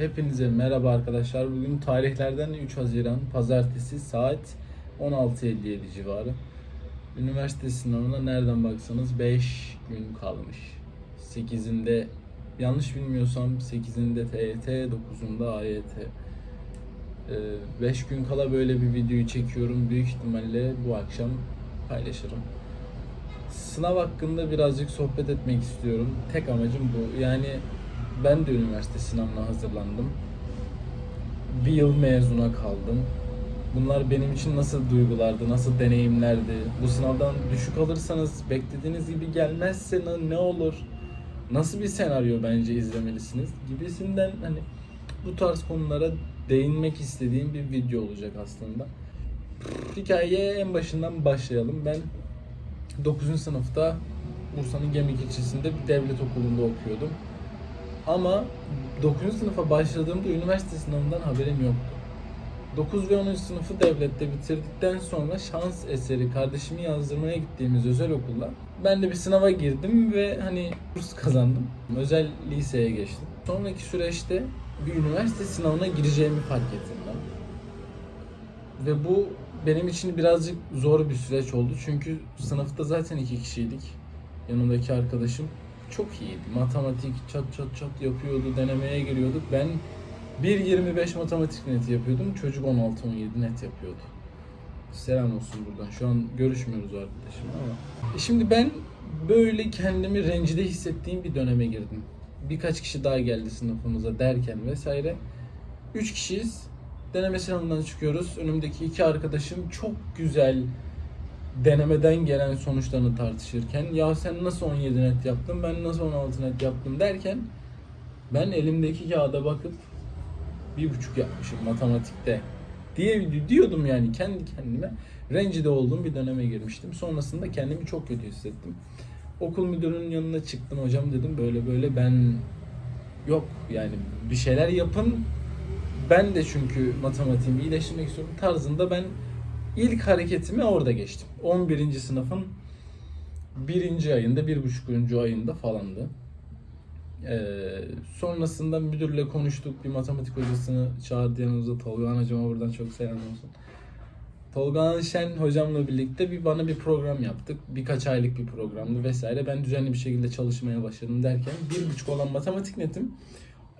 Hepinize merhaba arkadaşlar. Bugün tarihlerden 3 Haziran Pazartesi saat 16.57 civarı. Üniversite sınavına nereden baksanız 5 gün kalmış. 8'inde yanlış bilmiyorsam 8'inde TYT, 9'unda AYT. 5 gün kala böyle bir videoyu çekiyorum. Büyük ihtimalle bu akşam paylaşırım. Sınav hakkında birazcık sohbet etmek istiyorum. Tek amacım bu. Yani ben de üniversite sınavına hazırlandım. Bir yıl mezuna kaldım. Bunlar benim için nasıl duygulardı, nasıl deneyimlerdi? Bu sınavdan düşük alırsanız beklediğiniz gibi gelmezse ne- olur? Nasıl bir senaryo bence izlemelisiniz? Gibisinden hani bu tarz konulara değinmek istediğim bir video olacak aslında. Hikayeye en başından başlayalım. Ben 9. sınıfta Bursa'nın Gemlik ilçesinde bir devlet okulunda okuyordum. Ama 9. sınıfa başladığımda üniversite sınavından haberim yoktu. 9 ve 10. sınıfı devlette bitirdikten sonra şans eseri kardeşimi yazdırmaya gittiğimiz özel okulda ben de bir sınava girdim ve hani kurs kazandım. Özel liseye geçtim. Sonraki süreçte bir üniversite sınavına gireceğimi fark ettim ben. Ve bu benim için birazcık zor bir süreç oldu. Çünkü sınıfta zaten iki kişiydik. Yanımdaki arkadaşım çok iyiydi. Matematik çat çat çat yapıyordu. Denemeye giriyorduk. Ben 1.25 matematik net yapıyordum. Çocuk 16-17 net yapıyordu. Selam olsun buradan. Şu an görüşmüyoruz o arkadaşımla ama. E Şimdi ben böyle kendimi rencide hissettiğim bir döneme girdim. Birkaç kişi daha geldi sınıfımıza derken vesaire. Üç kişiyiz. Deneme sınavından çıkıyoruz. Önümdeki iki arkadaşım çok güzel denemeden gelen sonuçlarını tartışırken ya sen nasıl 17 net yaptın ben nasıl 16 net yaptım? derken ben elimdeki kağıda bakıp bir buçuk yapmışım matematikte diye diyordum yani kendi kendime. Rencide olduğum bir döneme girmiştim. Sonrasında kendimi çok kötü hissettim. Okul müdürünün yanına çıktım. Hocam dedim böyle böyle ben yok yani bir şeyler yapın. Ben de çünkü matematiğimi iyileştirmek istiyorum. tarzında ben ilk hareketimi orada geçtim. 11. sınıfın birinci ayında, bir buçuk ayında falandı. Ee, sonrasında müdürle konuştuk. Bir matematik hocasını çağırdı yanımıza. Tolga hocama buradan çok selam olsun. Tolga Şen hocamla birlikte bir bana bir program yaptık. Birkaç aylık bir programdı vesaire. Ben düzenli bir şekilde çalışmaya başladım derken bir buçuk olan matematik netim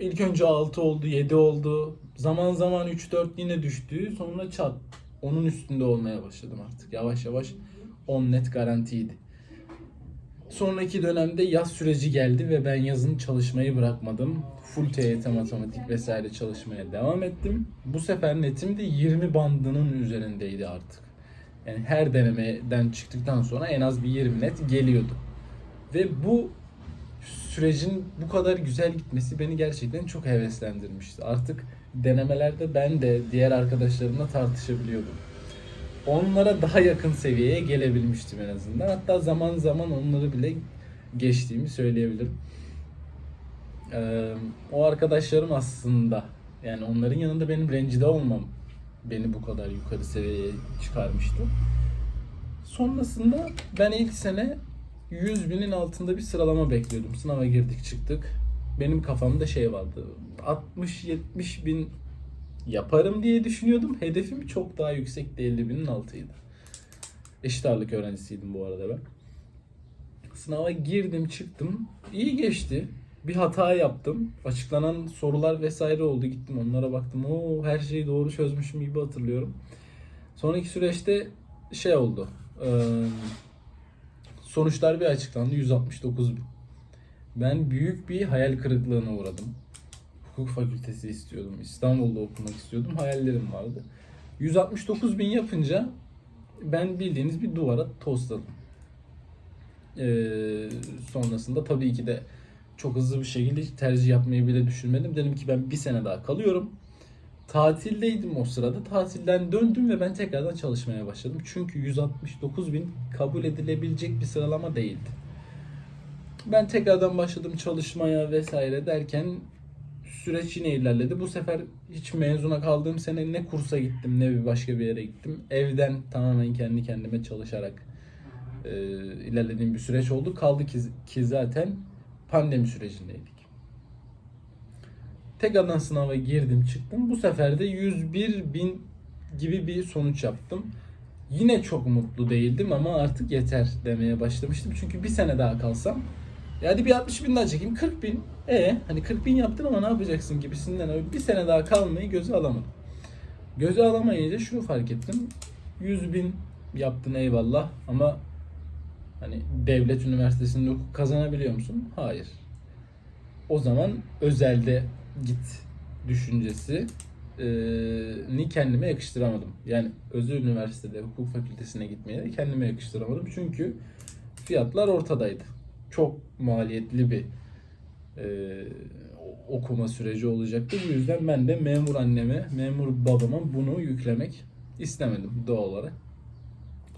ilk önce 6 oldu, 7 oldu. Zaman zaman 3-4 yine düştü. Sonra çat. Onun üstünde olmaya başladım artık. Yavaş yavaş 10 net garantiydi. Sonraki dönemde yaz süreci geldi ve ben yazın çalışmayı bırakmadım. Full TYT matematik vesaire çalışmaya devam ettim. Bu sefer netim de 20 bandının üzerindeydi artık. Yani her denemeden çıktıktan sonra en az bir 20 net geliyordu. Ve bu sürecin bu kadar güzel gitmesi beni gerçekten çok heveslendirmişti. Artık denemelerde ben de diğer arkadaşlarımla tartışabiliyordum. Onlara daha yakın seviyeye gelebilmiştim en azından. Hatta zaman zaman onları bile geçtiğimi söyleyebilirim. Ee, o arkadaşlarım aslında yani onların yanında benim rencide olmam beni bu kadar yukarı seviyeye çıkarmıştı. Sonrasında ben ilk sene 100 binin altında bir sıralama bekliyordum. Sınava girdik çıktık. Benim kafamda şey vardı. 60-70 bin yaparım diye düşünüyordum. Hedefim çok daha yüksekti 50 binin altıydı. Eşit ağırlık öğrencisiydim bu arada ben. Sınava girdim çıktım. İyi geçti. Bir hata yaptım. Açıklanan sorular vesaire oldu. Gittim onlara baktım. Oo her şeyi doğru çözmüşüm gibi hatırlıyorum. Sonraki süreçte şey oldu. Eee Sonuçlar bir açıklandı 169 bin. Ben büyük bir hayal kırıklığına uğradım. Hukuk fakültesi istiyordum. İstanbul'da okumak istiyordum. Hayallerim vardı. 169 bin yapınca ben bildiğiniz bir duvara tosladım. Ee, sonrasında tabii ki de çok hızlı bir şekilde tercih yapmayı bile düşünmedim. Dedim ki ben bir sene daha kalıyorum. Tatildeydim o sırada. Tatilden döndüm ve ben tekrardan çalışmaya başladım. Çünkü 169 bin kabul edilebilecek bir sıralama değildi. Ben tekrardan başladım çalışmaya vesaire derken süreç yine ilerledi. Bu sefer hiç mezuna kaldığım sene ne kursa gittim ne bir başka bir yere gittim. Evden tamamen kendi kendime çalışarak e, ilerlediğim bir süreç oldu. Kaldı ki, ki zaten pandemi sürecindeydik. Tekrardan sınava girdim çıktım. Bu sefer de 101 bin gibi bir sonuç yaptım. Yine çok mutlu değildim ama artık yeter demeye başlamıştım. Çünkü bir sene daha kalsam ya hadi bir 60 bin daha çekeyim 40 bin. E hani 40 bin yaptın ama ne yapacaksın gibisinden bir sene daha kalmayı göze alamadım. Göze alamayınca şunu fark ettim. 100 bin yaptın eyvallah ama hani devlet üniversitesinde hukuk kazanabiliyor musun? Hayır. O zaman özelde git düşüncesi e, ni kendime yakıştıramadım. Yani özel üniversitede hukuk fakültesine gitmeye kendime yakıştıramadım. Çünkü fiyatlar ortadaydı. Çok maliyetli bir e, okuma süreci olacaktı. Bu yüzden ben de memur anneme, memur babama bunu yüklemek istemedim doğal olarak.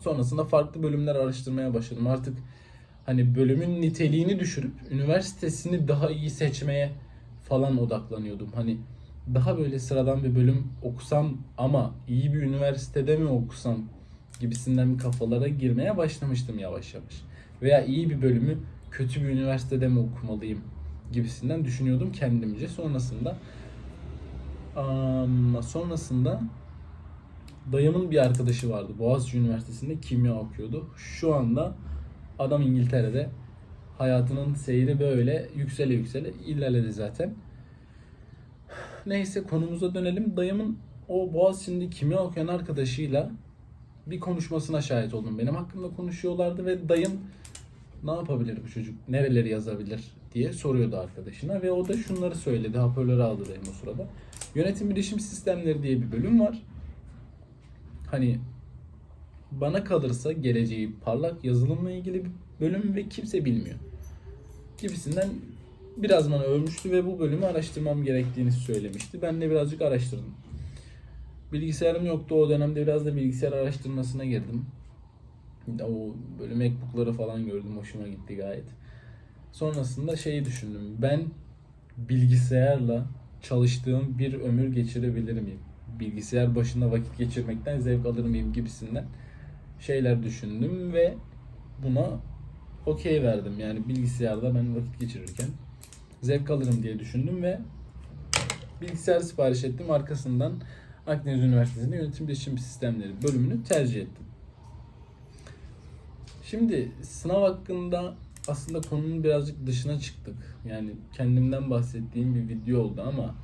Sonrasında farklı bölümler araştırmaya başladım. Artık hani bölümün niteliğini düşürüp üniversitesini daha iyi seçmeye falan odaklanıyordum. Hani daha böyle sıradan bir bölüm okusam ama iyi bir üniversitede mi okusam gibisinden bir kafalara girmeye başlamıştım yavaş yavaş. Veya iyi bir bölümü kötü bir üniversitede mi okumalıyım gibisinden düşünüyordum kendimce. Sonrasında am, sonrasında dayımın bir arkadaşı vardı. Boğaziçi Üniversitesi'nde kimya okuyordu. Şu anda adam İngiltere'de hayatının seyri böyle yüksele yüksele ilerledi zaten. Neyse konumuza dönelim. Dayımın o Boğaziçi'nde kimya okuyan arkadaşıyla bir konuşmasına şahit oldum. Benim hakkımda konuşuyorlardı ve dayım ne yapabilir bu çocuk, nereleri yazabilir diye soruyordu arkadaşına ve o da şunları söyledi. Hoparlörü aldı dayım o sırada. Yönetim bilişim sistemleri diye bir bölüm var. Hani bana kalırsa geleceği parlak yazılımla ilgili bir bölüm ve kimse bilmiyor. Gibisinden biraz bana övmüştü ve bu bölümü araştırmam gerektiğini söylemişti. Ben de birazcık araştırdım. Bilgisayarım yoktu o dönemde biraz da bilgisayar araştırmasına girdim. O böyle Macbook'ları falan gördüm hoşuma gitti gayet. Sonrasında şeyi düşündüm. Ben bilgisayarla çalıştığım bir ömür geçirebilir miyim? Bilgisayar başında vakit geçirmekten zevk alır mıyım gibisinden şeyler düşündüm ve buna okey verdim. Yani bilgisayarda ben vakit geçirirken zevk alırım diye düşündüm ve bilgisayar sipariş ettim. Arkasından Akdeniz Üniversitesi'nde yönetim bilişim sistemleri bölümünü tercih ettim. Şimdi sınav hakkında aslında konunun birazcık dışına çıktık. Yani kendimden bahsettiğim bir video oldu ama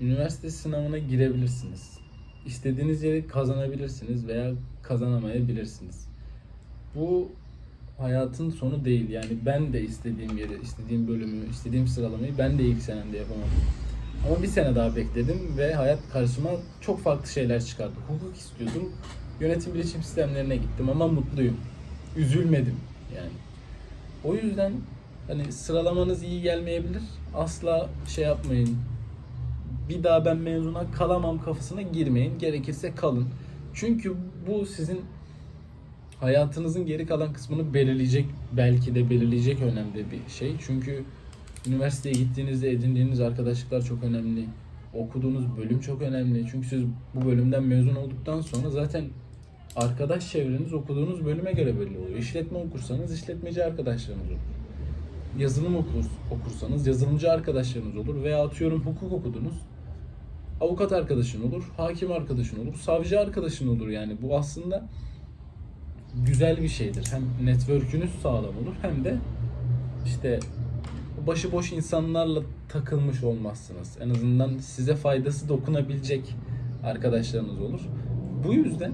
üniversite sınavına girebilirsiniz. İstediğiniz yeri kazanabilirsiniz veya kazanamayabilirsiniz. Bu hayatın sonu değil. Yani ben de istediğim yeri, istediğim bölümü, istediğim sıralamayı ben de ilk senemde yapamadım. Ama bir sene daha bekledim ve hayat karşıma çok farklı şeyler çıkardı. Hukuk istiyordum. Yönetim bilişim sistemlerine gittim ama mutluyum. Üzülmedim yani. O yüzden hani sıralamanız iyi gelmeyebilir. Asla şey yapmayın. Bir daha ben mezuna kalamam kafasına girmeyin. Gerekirse kalın. Çünkü bu sizin hayatınızın geri kalan kısmını belirleyecek, belki de belirleyecek önemli bir şey. Çünkü üniversiteye gittiğinizde edindiğiniz arkadaşlıklar çok önemli. Okuduğunuz bölüm çok önemli. Çünkü siz bu bölümden mezun olduktan sonra zaten arkadaş çevreniz okuduğunuz bölüme göre belli oluyor. İşletme okursanız işletmeci arkadaşlarınız olur. Yazılım okur, okursanız yazılımcı arkadaşlarınız olur. Veya atıyorum hukuk okudunuz. Avukat arkadaşın olur, hakim arkadaşın olur, savcı arkadaşın olur yani. Bu aslında güzel bir şeydir. Hem network'ünüz sağlam olur hem de işte başıboş insanlarla takılmış olmazsınız. En azından size faydası dokunabilecek arkadaşlarınız olur. Bu yüzden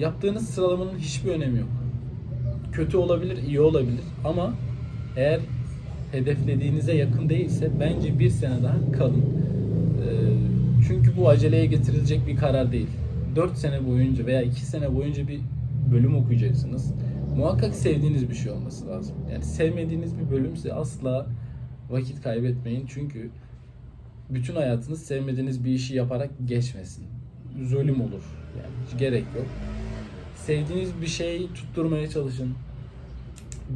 yaptığınız sıralamanın hiçbir önemi yok. Kötü olabilir, iyi olabilir ama eğer hedeflediğinize yakın değilse bence bir sene daha kalın. Ee, Çünkü bu aceleye getirilecek bir karar değil. 4 sene boyunca veya 2 sene boyunca bir bölüm okuyacaksınız. Muhakkak sevdiğiniz bir şey olması lazım. Yani sevmediğiniz bir bölümse asla vakit kaybetmeyin. Çünkü bütün hayatınız sevmediğiniz bir işi yaparak geçmesin. Zulüm olur. Yani hiç gerek yok. Sevdiğiniz bir şeyi tutturmaya çalışın.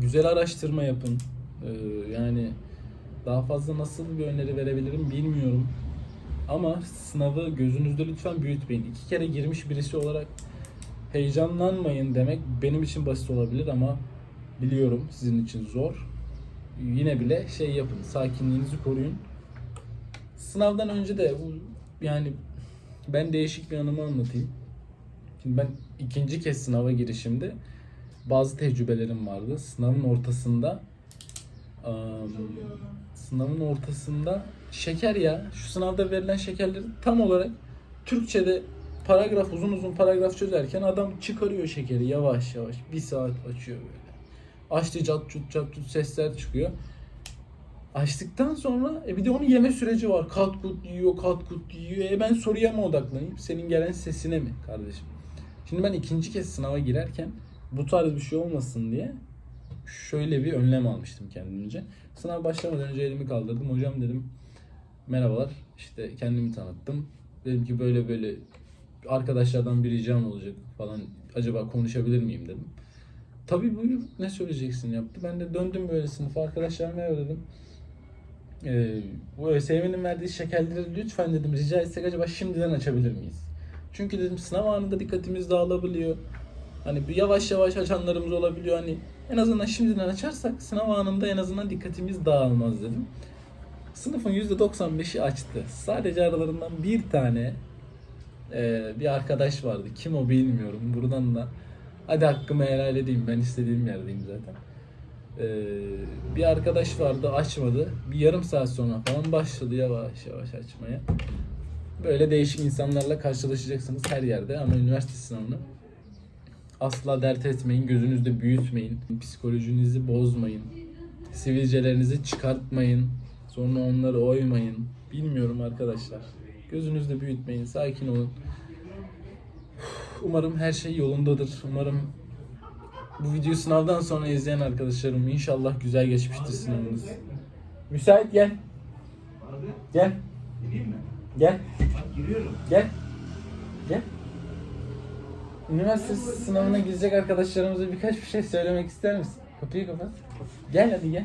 Güzel araştırma yapın. Ee, yani daha fazla nasıl bir öneri verebilirim bilmiyorum. Ama sınavı gözünüzde lütfen büyütmeyin. İki kere girmiş birisi olarak heyecanlanmayın demek benim için basit olabilir ama biliyorum sizin için zor. Yine bile şey yapın, sakinliğinizi koruyun. Sınavdan önce de yani ben değişik bir anımı anlatayım. Şimdi ben ikinci kez sınava girişimde bazı tecrübelerim vardı. Sınavın ortasında ım, sınavın ortasında şeker ya şu sınavda verilen şekerleri tam olarak Türkçe'de paragraf uzun uzun paragraf çözerken adam çıkarıyor şekeri yavaş yavaş bir saat açıyor böyle. Açtı cat çut cat çut sesler çıkıyor. Açtıktan sonra e bir de onun yeme süreci var. Kat kut yiyor, kat kut yiyor. E ben soruya mı odaklanayım? Senin gelen sesine mi kardeşim? Şimdi ben ikinci kez sınava girerken bu tarz bir şey olmasın diye şöyle bir önlem almıştım kendimce. Sınav başlamadan önce elimi kaldırdım. Hocam dedim merhabalar işte kendimi tanıttım. Dedim ki böyle böyle arkadaşlardan bir ricam olacak falan acaba konuşabilir miyim dedim. Tabii buyur ne söyleyeceksin yaptı. Ben de döndüm böyle sınıfa arkadaşlar merhaba dedim. Ee, bu ÖSYM'nin verdiği şekerleri lütfen dedim rica etsek acaba şimdiden açabilir miyiz? Çünkü dedim sınav anında dikkatimiz dağılabiliyor. Hani bir yavaş yavaş açanlarımız olabiliyor. Hani en azından şimdiden açarsak sınav anında en azından dikkatimiz dağılmaz dedim. Sınıfın %95'i açtı. Sadece aralarından bir tane e, bir arkadaş vardı. Kim o bilmiyorum. Buradan da hadi hakkımı helal edeyim. Ben istediğim yerdeyim zaten. E, bir arkadaş vardı açmadı. Bir yarım saat sonra falan başladı yavaş yavaş açmaya. Böyle değişik insanlarla karşılaşacaksınız her yerde ama üniversite sınavını asla dert etmeyin, gözünüzde büyütmeyin, psikolojinizi bozmayın, sivilcelerinizi çıkartmayın, sonra onları oymayın. Bilmiyorum arkadaşlar. Gözünüzde büyütmeyin, sakin olun. Umarım her şey yolundadır. Umarım bu videoyu sınavdan sonra izleyen arkadaşlarım inşallah güzel geçmiştir sınavınız. Müsait gel. Gel. Gel. Bak giriyorum. Gel. Gel. Üniversite sınavına girecek arkadaşlarımıza birkaç bir şey söylemek ister misin? Kapıyı kapat. Gel hadi gel.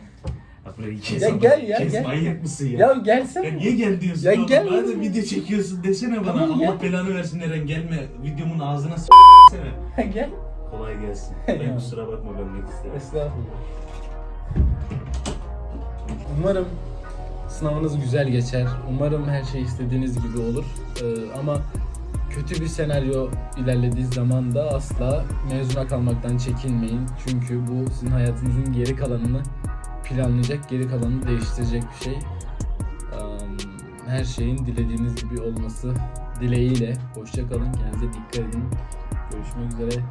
Bak buraya kes Ya ama. gel ya, Kes gel. manyak mısın ya? Ya Ya, gelsene. niye gel diyorsun Ya oğlum? gel Madem video çekiyorsun desene bana. Tamam, Allah belanı versin Eren gelme. Videomun ağzına s**sene. gel. Kolay gelsin. Ya. Ben kusura bakma bölmek istedim. Estağfurullah. Umarım sınavınız güzel geçer. Umarım her şey istediğiniz gibi olur. Ee, ama kötü bir senaryo ilerlediği zaman da asla mezuna kalmaktan çekinmeyin. Çünkü bu sizin hayatınızın geri kalanını planlayacak, geri kalanını değiştirecek bir şey. Her şeyin dilediğiniz gibi olması dileğiyle. Hoşça kalın, kendinize dikkat edin. Görüşmek üzere.